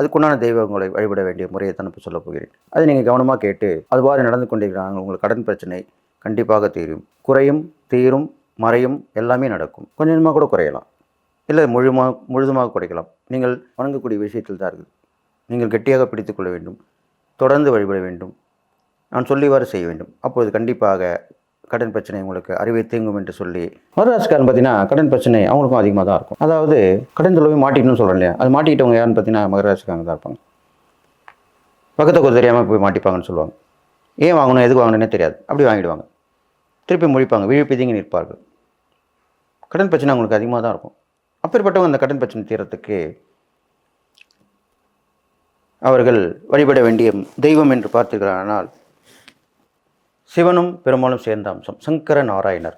அதுக்குண்டான தெய்வங்களை வழிபட வேண்டிய முறையை தான் இப்போ சொல்லப் போகிறேன். அதை நீங்கள் கவனமாக கேட்டு அதுவாறு நடந்து கொண்டிருக்கிறாங்க உங்களுக்கு கடன் பிரச்சனை கண்டிப்பாக தீரும். குறையும் தீரும் மறையும் எல்லாமே நடக்கும். கொஞ்சம் கொஞ்சமாக கூட குறையலாம். இல்லை முழுமா முழுதுமாக குறைக்கலாம். நீங்கள் வணங்கக்கூடிய விஷயத்தில் தான் இருக்குது. நீங்கள் கெட்டியாக பிடித்து கொள்ள வேண்டும். தொடர்ந்து வழிபட வேண்டும். நான் சொல்லிவாறு செய்ய வேண்டும். அப்போது கண்டிப்பாக கடன் பிரச்சனை உங்களுக்கு அறிவை தீங்கும் என்று சொல்லி மதுராசிக்காரன் பார்த்தீங்கன்னா கடன் பிரச்சனை அவங்களுக்கும் அதிகமாக தான் இருக்கும். அதாவது கடன் தொழில் மாட்டிக்கணும்னு சொல்கிறேன் இல்லையா? அது மாட்டிக்கிட்டவங்க யாருன்னு பார்த்தீங்கன்னா மகராசிக்காரங்க தான் இருப்பாங்க. பக்கத்தை கொஞ்சம் தெரியாமல் போய் மாட்டிப்பாங்கன்னு சொல்லுவாங்க. ஏன் வாங்கணும் எதுக்கு வாங்கணும்னே தெரியாது. அப்படி வாங்கிடுவாங்க. திருப்பி முழிப்பாங்க விழிப்பிதிங்கி நிற்பார்கள். கடன் பிரச்சனை அவங்களுக்கு அதிகமாக தான் இருக்கும். அப்பேற்பட்டவங்க அந்த கடன் பிரச்சனை தீரத்துக்கு அவர்கள் வழிபட வேண்டிய தெய்வம் என்று பார்த்தீர்களானால் சிவனும் பெருமாளும் சேர்ந்த அம்சம். சங்கர நாராயணர்.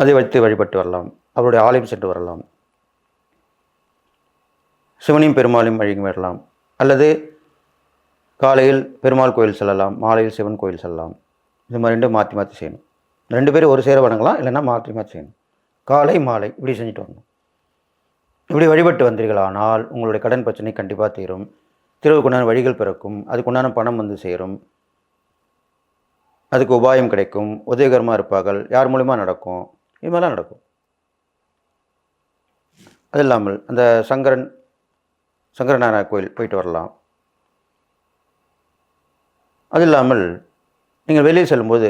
அதை வைத்து வழிபட்டு வரலாம். அவருடைய ஆலயம் சென்று வரலாம். சிவனையும் பெருமாளையும் வழங்கி வரலாம். அல்லது காலையில் பெருமாள் கோயில் செல்லலாம் மாலையில் சிவன் கோயில் செல்லலாம். இது மாதிரி ரெண்டும் மாற்றி மாற்றி செய்யணும். ரெண்டு பேரும் ஒரு சேர வணங்கலாம் இல்லைன்னா மாற்றி மாற்றி செய்யணும். காலை மாலை இப்படி செஞ்சுட்டு வரணும். இப்படி வழிபட்டு வந்தீர்களானால் உங்களுடைய கடன் பிரச்சனை கண்டிப்பாக தீரும். திருவுக்குண்டான வழிகள் பிறக்கும். அதுக்குண்டான பணம் வந்து சேரும். அதுக்கு உபாயம் கிடைக்கும் உதவிகரமாக இருப்பார்கள் யார் மூலிமா நடக்கும் இது மாதிரிலாம் நடக்கும். அது இல்லாமல் அந்த சங்கரன் சங்கரநாராயண கோயில் போயிட்டு வரலாம். அது இல்லாமல் நீங்கள் வெளியே செல்லும்போது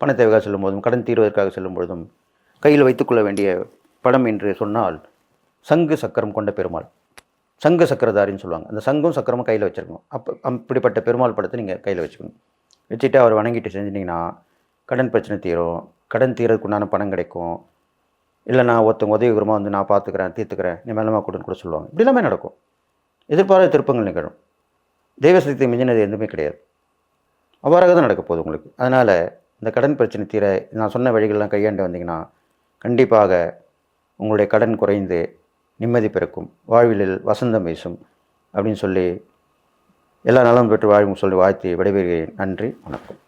பண தேவைக்காக செல்லும்போதும் கடன் தீர்வதற்காக செல்லும்பொழுதும் கையில் வைத்துக்கொள்ள வேண்டிய படம் என்று சொன்னால் சங்கு சக்கரம் கொண்ட பெருமாள். சங்கு சக்கரதாரின்னு சொல்லுவாங்க. அந்த சங்கும் சக்கரமும் கையில் வச்சுருக்கணும். அப்போ அப்படிப்பட்ட பெருமாள் படத்தை நீங்கள் கையில் வச்சுக்கணும். வச்சுட்டு அவர் வணங்கிட்டு செஞ்சிட்டிங்கன்னா கடன் பிரச்சனை தீரும். கடன் தீரதுக்கு உண்டான பணம் கிடைக்கும். இல்லைனா ஒருத்தவங்க உதவிகரமாக வந்து நான் பார்த்துக்கிறேன் தீர்த்துக்கிறேன் நீ மேலமாக கொடுன்னு கூட சொல்லுவாங்க. இப்படி எல்லாமே நடக்கும். எதிர்பாராத திருப்பங்கள் நிகழும். தெய்வ சக்தி மிஞ்சினது எதுவுமே கிடையாது. அவ்வாறாக தான் நடக்க போகுது உங்களுக்கு. அதனால் இந்த கடன் பிரச்சனை தீர நான் சொன்ன வழிகள்லாம் கையாண்டு வந்தீங்கன்னா கண்டிப்பாக உங்களுடைய கடன் குறைந்து நிம்மதி பிறக்கும். வாழ்விலில் வசந்தம் வீசும் அப்படின்னு சொல்லி எல்லா நலம் பெற்று வாழும் சொல்லி வாழ்த்தி விடைபெறுகிறேன். நன்றி வணக்கம்.